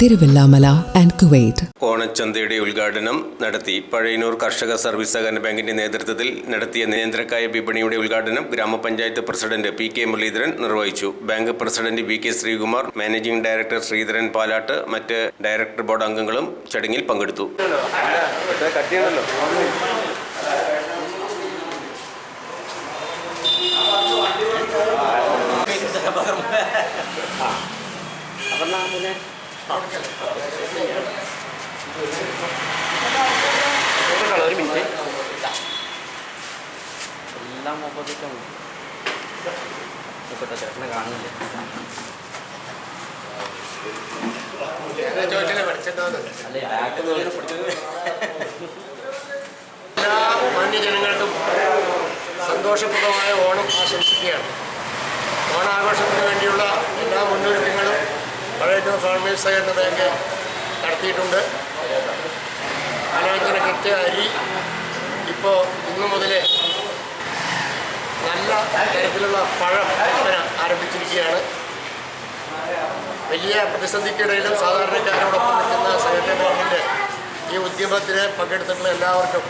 Thiruvilwamala and Kuwait ഓണച്ചന്തയുടെ ഉദ്ഘാടനം നടത്തി പഴയനൂർ കർഷക സർവീസ് സഹകരണ ബാങ്കിന്റെ നേതൃത്വത്തിൽ നടത്തിയ നിയന്ത്രക്കായ വിപണിയുടെ ഉദ്ഘാടനം ഗ്രാമപഞ്ചായത്ത് പ്രസിഡന്റ് പി കെ മുരളീധരൻ നിർവഹിച്ചു. Bank president V K Sreekumar managing director Sreedharan Palatt മറ്റ് ഡയറക്ടർ ബോർഡ് അംഗങ്ങളും ചടങ്ങിൽ പങ്കെടുത്തു. എല്ലാം ഓപ്പോസിറ്റ് ഇപ്പോഴത്തെ ചേട്ടനെ കാണുന്നില്ല എല്ലാ മാന്യജനങ്ങൾക്കും സന്തോഷപ്രദമായ ഓണം ആശംസിക്കുകയാണ് ഓണാഘോഷത്തിന് വേണ്ടിയുള്ള എല്ലാ മുന്നൊരുക്കങ്ങളും പഴയന്നൂർ ഫാർമേഴ്സ് സഹകരണ ബാങ്ക് നടത്തിയിട്ടുണ്ട്. പലവ്യഞ്ജന കൃത്യ അരി ഇപ്പോൾ ഇന്നു മുതൽ നല്ല തരത്തിലുള്ള പഴം വിൽപ്പന ആരംഭിച്ചിരിക്കുകയാണ്. വലിയ പ്രതിസന്ധിക്കിടയിലും സാധാരണക്കാരോടൊപ്പം നിൽക്കുന്ന സഹകരണ ബാങ്കിന്റെ ഈ ഉദ്യമത്തിൽ പങ്കെടുത്തിട്ടുള്ള എല്ലാവർക്കും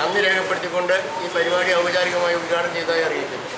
നന്ദി രേഖപ്പെടുത്തിക്കൊണ്ട് ഈ പരിപാടി ഔപചാരികമായി ഉദ്ഘാടനം ചെയ്തതായി അറിയിക്കുന്നു.